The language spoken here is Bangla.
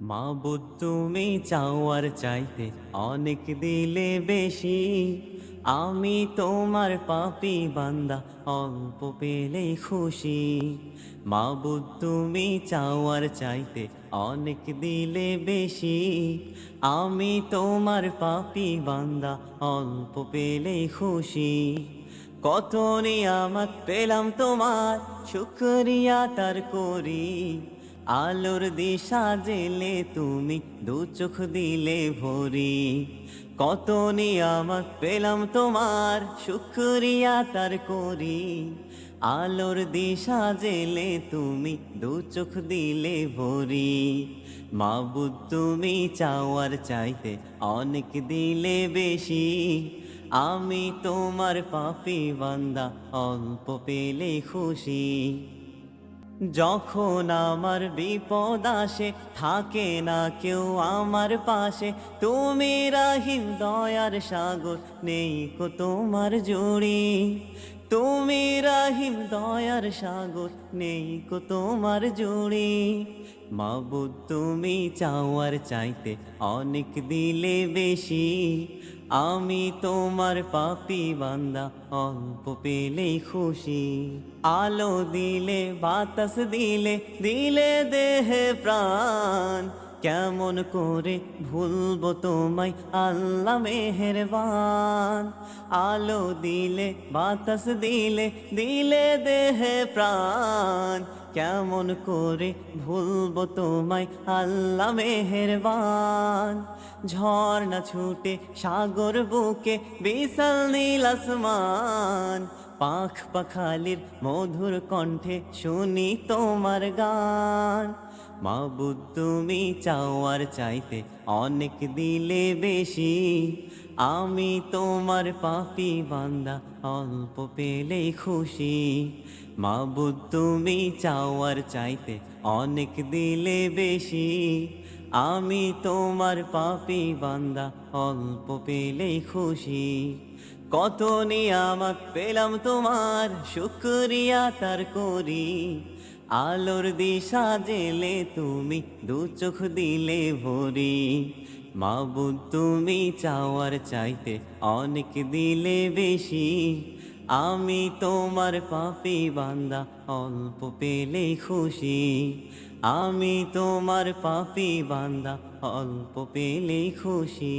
মাবুদ, তুমি চাওয়ার চাইতে অনেক দিলে বেশি। আমি তোমার পাপি বান্দা, অল্প পেলেই খুশি। মাবুদ, তুমি চাওয়ার চাইতে অনেক দিলে বেশি। আমি তোমার পাপি বান্দা, অল্প পেলেই খুশি। কত নিয়ামত পেলাম তোমার, শুকরিয়া তার করি। আলোর দিশা জেলে তুমি দু চোখ দিলে ভরি। কত নিয়ামত পেলাম তোমার, শুকরিয়া তার করি। আলোর দিশা জেলে তুমি দু চোখ দিলে ভরি। মাবুদ, তুমি চাওয়ার চাইতে অনেক দিলে বেশি। আমি তোমার পাপি বান্দা, অল্প পেলে খুশি। যখন আমার বিপদ আসে, থাকে না কেউ আমার পাশে। তুমি রাহিম, দয়ার সাগর, নেই কো তোমার জুড়ি। তুমি রাহিম, দয়ার সাগর নেই কো তোমার জুড়ি। মাবুদ, তুমি চাওয়ার চাইতে অনেক দিলে বেশি। আমি তোমার পাপি বান্দা, অল্প পেলেই খুশি। আলো দিলে, বাতাস দিলে দিলে দেহে প্রাণ। কেমন করে ভুলবো তোমায় আল্লাহ মেহেরবান। আলো দিলে, বাতাস দিলে দিলে দেহে প্রাণ। কেমন করে ভুলবো তোমায় আল্লাহ মেহেরবান। ঝর্ণা ছুটে সাগর বুকে বিশাল নীল আসমান। পাখ পাখালির মধুর কণ্ঠে শুনি তোমার গান। মাবুদ, তুমি চাওয়ার চাইতে অনেক দিলে বেশি। আমি তোমার পাপি বান্দা, অল্প পেলেই খুশি। মাবুদ, তুমি চাওয়ার চাইতে অনেক দিলে বেশি। আমি তোমার পাপি বান্দা, অল্প পেলেই খুশি। কত নিয়ামত পেলাম তোমার, শুক্রিয়া তার করি। আলোর দিশা জেলে তুমি দু চোখ দিলে ভরি। মাবুদ, তুমি চাওয়ার চাইতে অনেক দিলে বেশি। আমি তোমার পাপি বান্দা, অল্প পেলে খুশি। আমি তোমার পাপি বান্দা, অল্প পেলে খুশি।